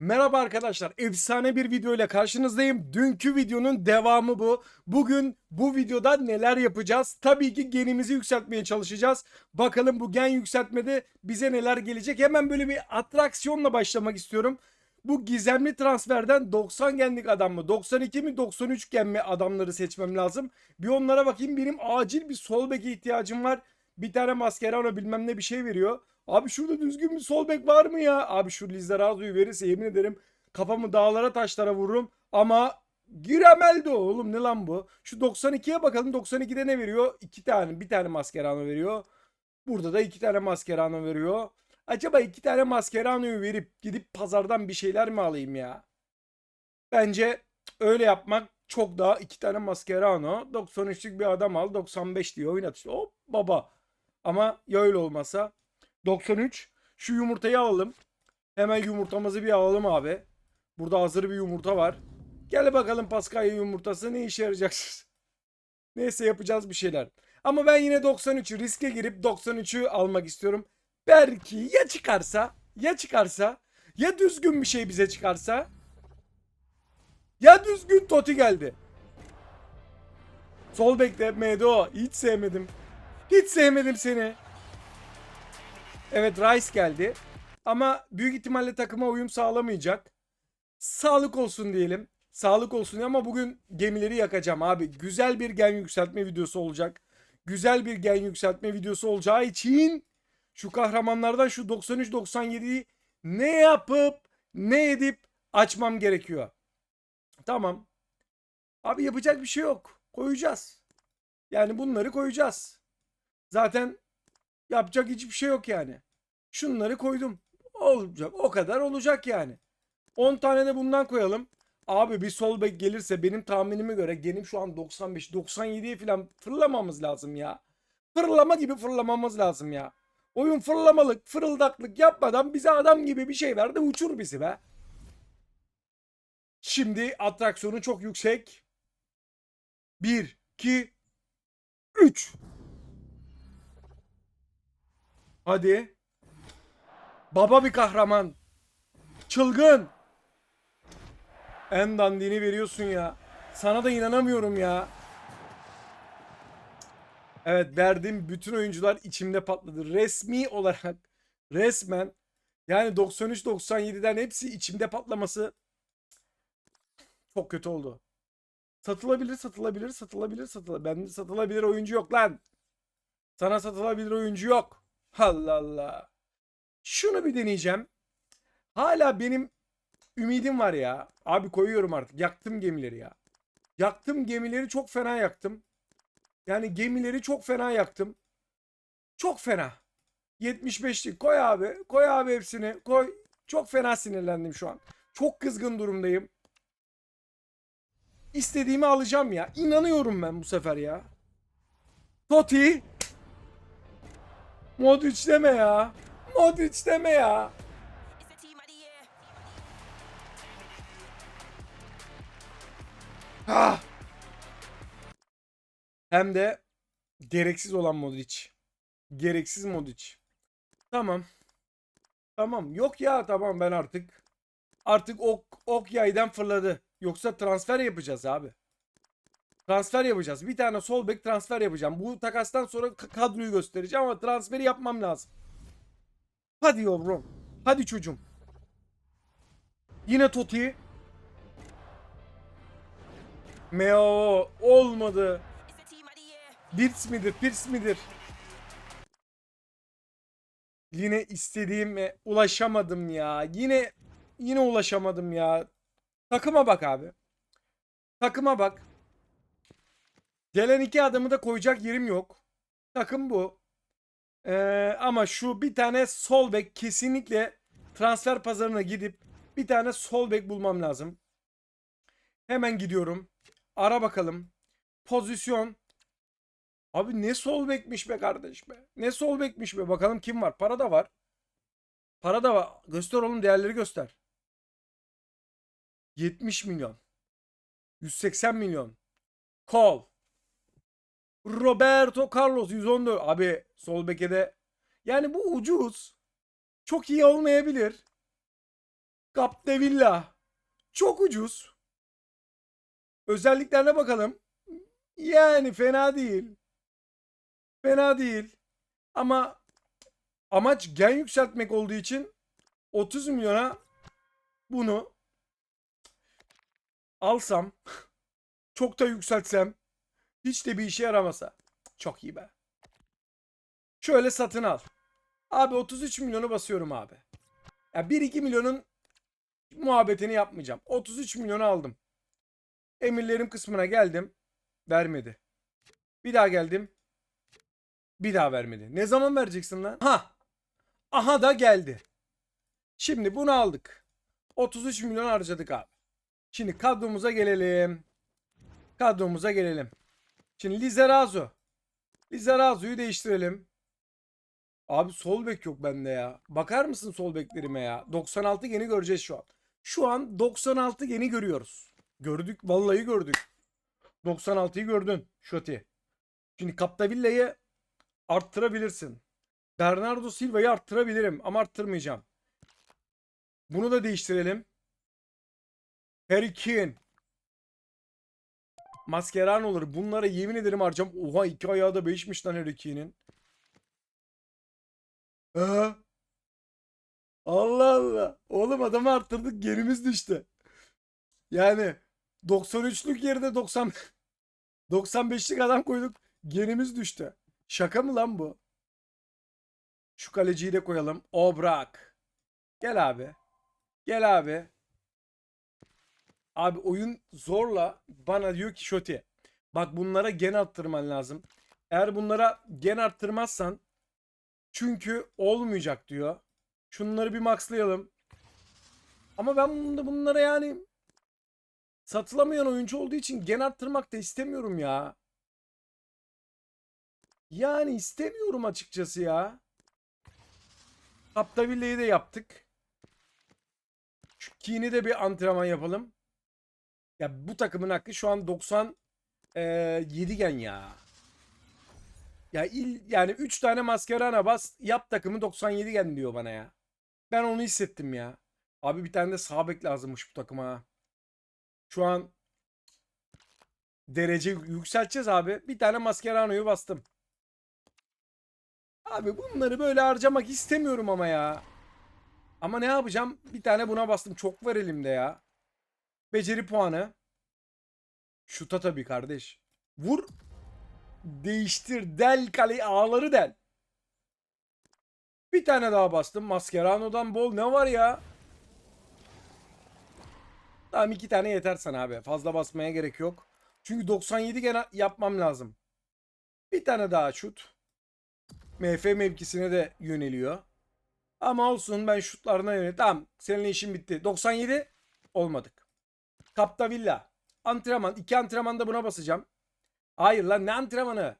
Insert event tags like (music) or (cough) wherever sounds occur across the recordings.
Merhaba arkadaşlar. Efsane bir video ile karşınızdayım. Dünkü videonun devamı bu. Bugün bu videoda neler yapacağız? Tabii ki genimizi yükseltmeye çalışacağız. Bakalım bu gen yükseltmede bize neler gelecek? Hemen böyle bir atraksiyonla başlamak istiyorum. Bu gizemli transferden 90 genlik adam mı? 92 mi? 93 gen mi adamları seçmem lazım. Bir onlara bakayım. Benim acil bir sol beke ihtiyacım var. Bir tane Mascherano bilmem ne bir şey veriyor. Abi şurada düzgün bir sol bek var mı ya? Abi şu Lizarazu'yu verirse yemin ederim kafamı dağlara taşlara vururum. Ama Girameldo oğlum ne lan bu? Şu 92'ye bakalım 92'de ne veriyor? İki tane bir tane Mascherano veriyor. Burada da iki tane Mascherano veriyor. Acaba iki tane Mascherano'yu verip gidip pazardan bir şeyler mi alayım ya? Bence öyle yapmak çok daha iki tane Mascherano. 93'lük bir adam al 95 diye oynat işte. Hop baba. Ama ya öyle olmasa 93. Şu yumurtayı alalım. Hemen yumurtamızı bir alalım abi. Burada hazır bir yumurta var. Gel bakalım Paskalya yumurtası ne işe yarayacaksınız? (laughs) Neyse yapacağız bir şeyler. Ama ben yine 93'ü riske girip 93'ü almak istiyorum. Belki ya çıkarsa ya çıkarsa ya düzgün bir şey bize çıkarsa ya düzgün Toti geldi. Sol bekle MDO. Hiç sevmedim. Hiç sevmedim seni. Evet Rice geldi. Ama büyük ihtimalle takıma uyum sağlamayacak. Sağlık olsun diyelim. Sağlık olsun ama bugün gemileri yakacağım abi. Güzel bir gen yükseltme videosu olacak. Güzel bir gen yükseltme videosu olacağı için şu kahramanlardan şu 93-97'yi ne yapıp ne edip açmam gerekiyor. Tamam. Abi yapacak bir şey yok. Koyacağız. Yani bunları koyacağız. Zaten yapacak hiçbir şey yok yani. Şunları koydum. Olacak. O kadar olacak yani. 10 tane de bundan koyalım. Abi bir sol bek gelirse benim tahminime göre genim şu an 95 97'ye falan fırlamamız lazım ya. Fırlama gibi fırlamamız lazım ya. Oyun fırlamalık, fırıldaklık yapmadan bize adam gibi bir şey verdi uçur bizi be. Şimdi atraksiyonu çok yüksek. 1, 2, 3. Hadi. Baba bir kahraman. Çılgın. En dandini veriyorsun ya. Sana da inanamıyorum ya. Evet verdiğim bütün oyuncular içimde patladı. Resmi olarak resmen yani 93-97'den hepsi içimde patlaması çok kötü oldu. Satılabilir, satılabilir, satılabilir, satılabilir. Bende satılabilir oyuncu yok lan. Sana satılabilir oyuncu yok. Allah Allah. Şunu bir deneyeceğim. Hala benim ümidim var ya. Abi koyuyorum artık. Yaktım gemileri ya. Yaktım gemileri çok fena yaktım. Yani gemileri çok fena yaktım. Çok fena. 75'lik koy abi. Koy abi hepsini. Koy. Çok fena sinirlendim şu an. Çok kızgın durumdayım. İstediğimi alacağım ya. İnanıyorum ben bu sefer ya. Totti. Modric deme ya. Modric deme ya. Ah. Hem de gereksiz olan Modric. Gereksiz Modric. Tamam. Tamam. Yok ya tamam ben artık artık ok ok yaydan fırladı. Yoksa transfer yapacağız abi. Transfer yapacağız. Bir tane sol bek transfer yapacağım. Bu takastan sonra ka- kadroyu göstereceğim ama transferi yapmam lazım. Hadi yavrum. Hadi çocuğum. Yine Totti. Meo olmadı. Birts midir, Pirts midir? Yine istediğime ulaşamadım ya. Yine yine ulaşamadım ya. Takıma bak abi. Takıma bak. Gelen iki adamı da koyacak yerim yok. Takım bu. Ee, ama şu bir tane sol bek kesinlikle transfer pazarına gidip bir tane sol bek bulmam lazım. Hemen gidiyorum. Ara bakalım. Pozisyon. Abi ne sol bekmiş be kardeş be. Ne sol bekmiş be. Bakalım kim var. Para da var. Para da var. Göster oğlum değerleri göster. 70 milyon. 180 milyon. Call. Roberto Carlos 114. Abi sol beke de yani bu ucuz. Çok iyi olmayabilir. Capdevilla. Çok ucuz. Özelliklerine bakalım. Yani fena değil. Fena değil. Ama amaç gen yükseltmek olduğu için 30 milyona bunu alsam (laughs) çok da yükseltsem hiç de bir işe yaramasa çok iyi be. Şöyle satın al. Abi 33 milyonu basıyorum abi. Ya 1-2 milyonun muhabbetini yapmayacağım. 33 milyonu aldım. Emirlerim kısmına geldim. Vermedi. Bir daha geldim. Bir daha vermedi. Ne zaman vereceksin lan? Ha. Aha da geldi. Şimdi bunu aldık. 33 milyon harcadık abi. Şimdi kadromuza gelelim. Kadromuza gelelim. Şimdi Lizarazo. Lizarazo'yu değiştirelim. Abi sol bek yok bende ya. Bakar mısın sol beklerime ya? 96 geni göreceğiz şu an. Şu an 96 geni görüyoruz. Gördük. Vallahi gördük. 96'yı gördün. Şoti. Şimdi Capdevilla'yı arttırabilirsin. Bernardo Silva'yı arttırabilirim ama arttırmayacağım. Bunu da değiştirelim. Harry Kane. Mascherano olur. Bunlara yemin ederim harcam. Oha iki ayağı da beşmiş lan Kane'in. Ee? Allah Allah. Oğlum adamı arttırdık gerimiz düştü. Yani 93'lük yerine 90 95'lik (laughs) adam koyduk. Gerimiz düştü. Şaka mı lan bu? Şu kaleciyi de koyalım. Obrak. Gel abi. Gel abi. Abi oyun zorla bana diyor ki Şoti. Bak bunlara gen arttırman lazım. Eğer bunlara gen arttırmazsan çünkü olmayacak diyor. Şunları bir maxlayalım. Ama ben bunda bunlara yani satılamayan oyuncu olduğu için gen arttırmak da istemiyorum ya. Yani istemiyorum açıkçası ya. Capdevilla'yı de yaptık. Şu Keane'i de bir antrenman yapalım. Ya bu takımın hakkı şu an 90 7 gen ya. Ya il, yani 3 tane maskerana bas yap takımı 97 gen diyor bana ya. Ben onu hissettim ya. Abi bir tane de sağ lazımmış bu takıma. Şu an derece yükselteceğiz abi. Bir tane Mascherano'yu bastım. Abi bunları böyle harcamak istemiyorum ama ya. Ama ne yapacağım? Bir tane buna bastım. Çok var elimde ya. Beceri puanı. Şuta tabii kardeş. Vur. Değiştir. Del kale ağları del. Bir tane daha bastım. Mascherano'dan bol ne var ya? Tamam iki tane yeter sana abi. Fazla basmaya gerek yok. Çünkü 97 gene yapmam lazım. Bir tane daha şut. MF mevkisine de yöneliyor. Ama olsun ben şutlarına yönel. Tamam seninle işim bitti. 97 olmadık. Capdevilla. Antrenman. iki antrenmanda buna basacağım. Hayır lan ne antrenmanı?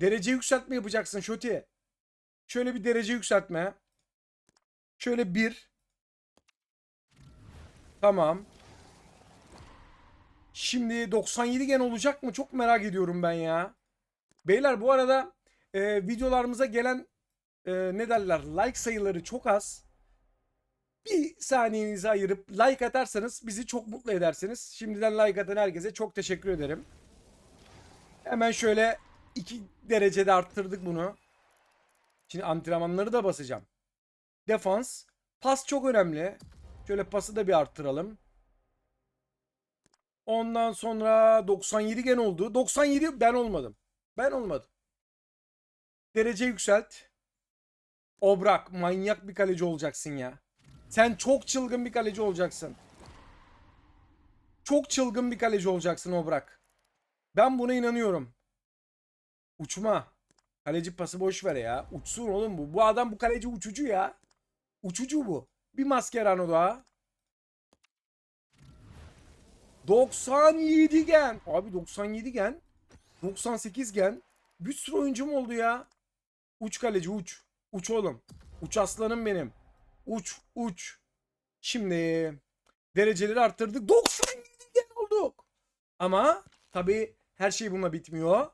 Derece yükseltme yapacaksın Şoti. Şöyle bir derece yükseltme. Şöyle bir. Tamam. Şimdi 97 gen olacak mı? Çok merak ediyorum ben ya. Beyler bu arada e, videolarımıza gelen e, ne derler like sayıları çok az. Bir saniyenizi ayırıp like atarsanız bizi çok mutlu edersiniz. Şimdiden like atan herkese çok teşekkür ederim. Hemen şöyle 2 derecede arttırdık bunu. Şimdi antrenmanları da basacağım. Defans. Pas çok önemli. Şöyle pası da bir arttıralım. Ondan sonra 97 gen oldu. 97 ben olmadım. Ben olmadım. Derece yükselt. Obrak manyak bir kaleci olacaksın ya. Sen çok çılgın bir kaleci olacaksın. Çok çılgın bir kaleci olacaksın Obrak. Ben buna inanıyorum. Uçma. Kaleci pası boş ver ya. Uçsun oğlum bu. Bu adam bu kaleci uçucu ya. Uçucu bu. Bir Mascherano daha. 97 gen. Abi 97 gen. 98 gen. Bir sürü oyuncum oldu ya. Uç kaleci uç. Uç oğlum. Uç aslanım benim. Uç uç. Şimdi dereceleri arttırdık. 97 gen olduk. Ama tabii her şey bununla bitmiyor.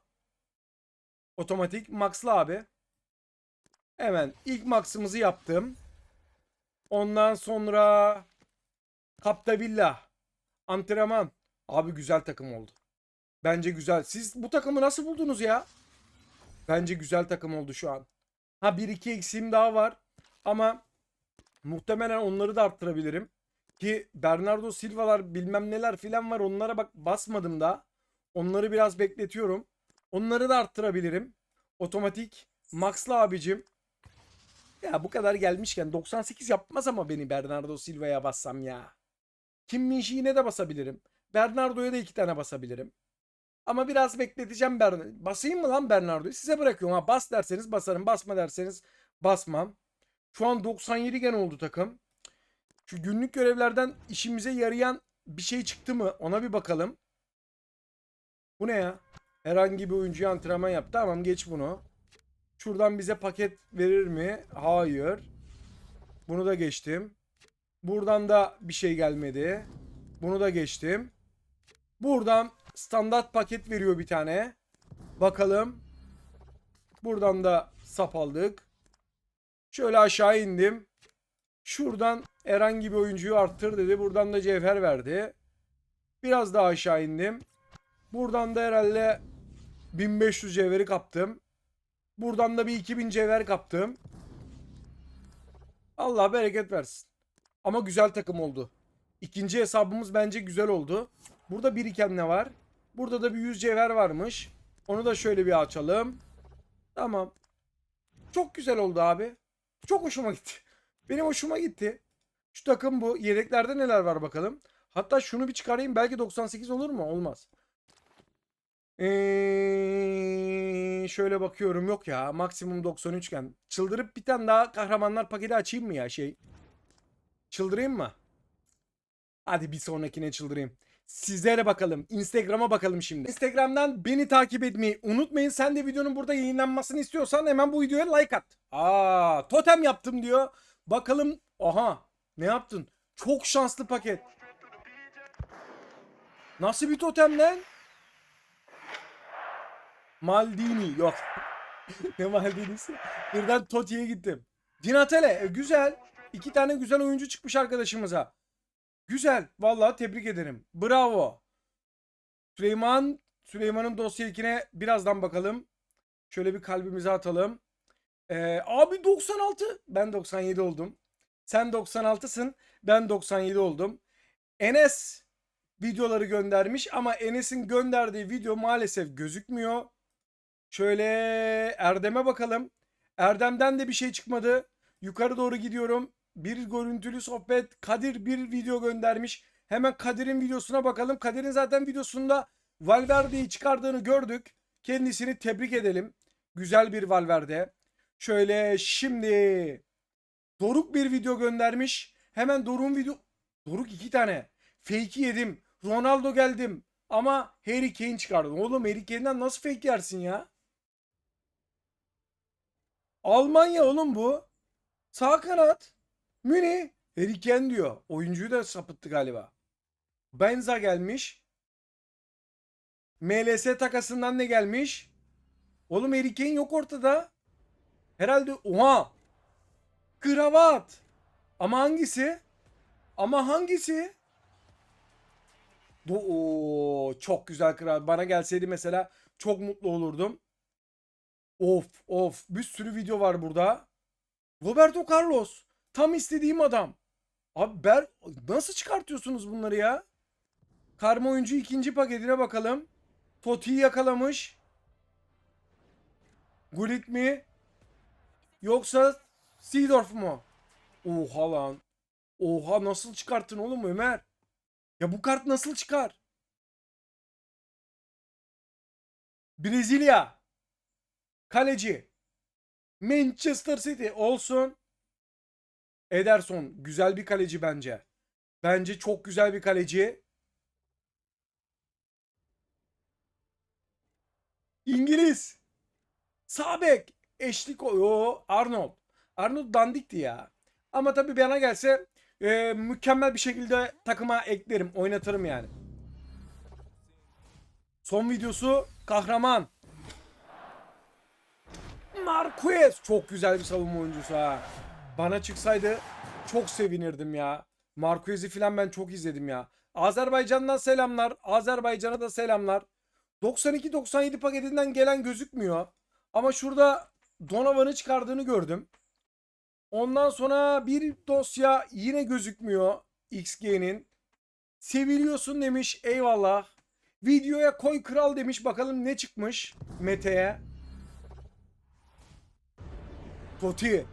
Otomatik max'la abi. Hemen ilk max'ımızı yaptım. Ondan sonra Capdevilla. Antrenman. Abi güzel takım oldu. Bence güzel. Siz bu takımı nasıl buldunuz ya? Bence güzel takım oldu şu an. Ha bir iki eksiğim daha var. Ama muhtemelen onları da arttırabilirim. Ki Bernardo Silva'lar bilmem neler filan var. Onlara bak basmadım da. Onları biraz bekletiyorum. Onları da arttırabilirim. Otomatik. Max'la abicim. Ya bu kadar gelmişken 98 yapmaz ama beni Bernardo Silva'ya bassam ya. Kim Min-ji'ne de basabilirim. Bernardo'ya da iki tane basabilirim. Ama biraz bekleteceğim Bern Basayım mı lan Bernardo'yu? Size bırakıyorum. Ha bas derseniz basarım. Basma derseniz basmam. Şu an 97 gen oldu takım. Şu günlük görevlerden işimize yarayan bir şey çıktı mı? Ona bir bakalım. Bu ne ya? Herhangi bir oyuncuya antrenman yap. Tamam geç bunu. Şuradan bize paket verir mi? Hayır. Bunu da geçtim. Buradan da bir şey gelmedi. Bunu da geçtim. Buradan standart paket veriyor bir tane. Bakalım. Buradan da sap aldık. Şöyle aşağı indim. Şuradan herhangi bir oyuncuyu arttır dedi. Buradan da cevher verdi. Biraz daha aşağı indim. Buradan da herhalde 1500 cevheri kaptım. Buradan da bir 2000 cevher kaptım. Allah bereket versin. Ama güzel takım oldu. İkinci hesabımız bence güzel oldu. Burada biriken ne var? Burada da bir 100 cevher varmış. Onu da şöyle bir açalım. Tamam. Çok güzel oldu abi. Çok hoşuma gitti. Benim hoşuma gitti. Şu takım bu. Yedeklerde neler var bakalım. Hatta şunu bir çıkarayım. Belki 98 olur mu? Olmaz. Ee, şöyle bakıyorum. Yok ya. Maksimum 93 iken. Çıldırıp bir tane daha kahramanlar paketi açayım mı ya şey? Çıldırayım mı? Hadi bir sonrakine çıldırayım. Sizlere bakalım. Instagram'a bakalım şimdi. Instagram'dan beni takip etmeyi unutmayın. Sen de videonun burada yayınlanmasını istiyorsan hemen bu videoya like at. Aa, totem yaptım diyor. Bakalım. Aha. Ne yaptın? Çok şanslı paket. Nasıl bir totem lan? Maldini. Yok. (laughs) ne Maldini'si? Birden Toti'ye gittim. Dinatele. E, güzel. İki tane güzel oyuncu çıkmış arkadaşımıza. Güzel. Vallahi tebrik ederim. Bravo. Süleyman. Süleyman'ın dosya ilkine birazdan bakalım. Şöyle bir kalbimize atalım. Ee, abi 96. Ben 97 oldum. Sen 96'sın. Ben 97 oldum. Enes videoları göndermiş ama Enes'in gönderdiği video maalesef gözükmüyor. Şöyle Erdem'e bakalım. Erdem'den de bir şey çıkmadı. Yukarı doğru gidiyorum. Bir görüntülü sohbet. Kadir bir video göndermiş. Hemen Kadir'in videosuna bakalım. Kadir'in zaten videosunda Valverde'yi çıkardığını gördük. Kendisini tebrik edelim. Güzel bir Valverde. Şöyle şimdi Doruk bir video göndermiş. Hemen Doruk'un video... Doruk iki tane. Fake'i yedim. Ronaldo geldim. Ama Harry Kane çıkardım. Oğlum Harry Kane'den nasıl fake yersin ya? Almanya oğlum bu. Sağ kanat. Münih. Kane diyor. Oyuncuyu da sapıttı galiba. Benza gelmiş. MLS takasından ne gelmiş? Oğlum Kane yok ortada. Herhalde oha. Kravat. Ama hangisi? Ama hangisi? Oo, çok güzel kravat. Bana gelseydi mesela çok mutlu olurdum. Of of bir sürü video var burada. Roberto Carlos. Tam istediğim adam. Abi ber nasıl çıkartıyorsunuz bunları ya? Karma oyuncu ikinci paketine bakalım. Toti'yi yakalamış. Gullit mi? Yoksa Seedorf mu? Oha lan. Oha nasıl çıkarttın oğlum Ömer? Ya bu kart nasıl çıkar? Brezilya. Kaleci. Manchester City olsun. Ederson güzel bir kaleci bence. Bence çok güzel bir kaleci. İngiliz. Sabek. Eşlik o Arnold. Arnold dandikti ya. Ama tabii bana gelse e, mükemmel bir şekilde takıma eklerim. Oynatırım yani. Son videosu kahraman. Marquez. Çok güzel bir savunma oyuncusu ha. Bana çıksaydı çok sevinirdim ya. Marquez'i falan ben çok izledim ya. Azerbaycan'dan selamlar. Azerbaycan'a da selamlar. 92-97 paketinden gelen gözükmüyor. Ama şurada Donovan'ı çıkardığını gördüm. Ondan sonra bir dosya yine gözükmüyor XG'nin. Seviliyorsun demiş eyvallah. Videoya koy kral demiş bakalım ne çıkmış Mete'ye. Totti.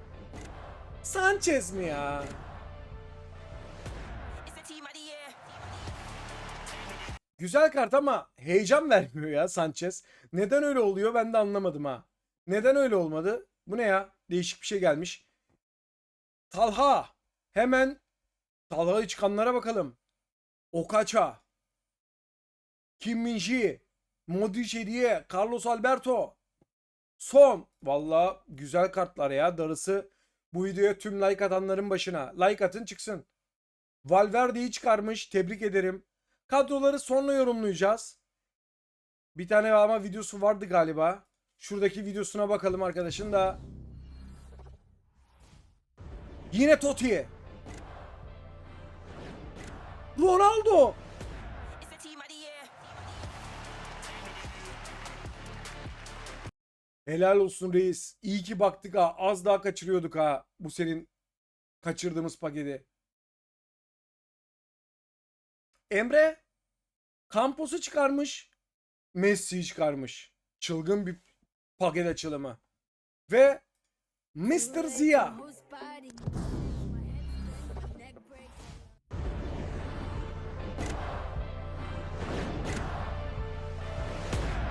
Sanchez mi ya? Güzel kart ama heyecan vermiyor ya Sanchez. Neden öyle oluyor ben de anlamadım ha. Neden öyle olmadı? Bu ne ya? Değişik bir şey gelmiş. Talha. Hemen Talha'yı çıkanlara bakalım. Okaça. Kim Min-ji. Modric Hediye. Carlos Alberto. Son. Valla güzel kartlar ya. Darısı bu videoya tüm like atanların başına. Like atın çıksın. Valverde'yi çıkarmış. Tebrik ederim. Kadroları sonra yorumlayacağız. Bir tane ama videosu vardı galiba. Şuradaki videosuna bakalım arkadaşın da. Yine Totti. Ronaldo. Helal olsun reis. İyi ki baktık ha. Az daha kaçırıyorduk ha. Bu senin kaçırdığımız paketi. Emre Campos'u çıkarmış. Messi'yi çıkarmış. Çılgın bir paket açılımı. Ve Mr. Zia.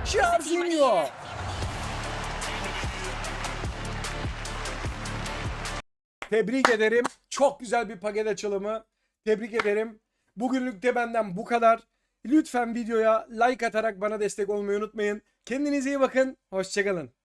Jarzinho. Tebrik ederim. Çok güzel bir paket açılımı. Tebrik ederim. Bugünlük de benden bu kadar. Lütfen videoya like atarak bana destek olmayı unutmayın. Kendinize iyi bakın. Hoşçakalın.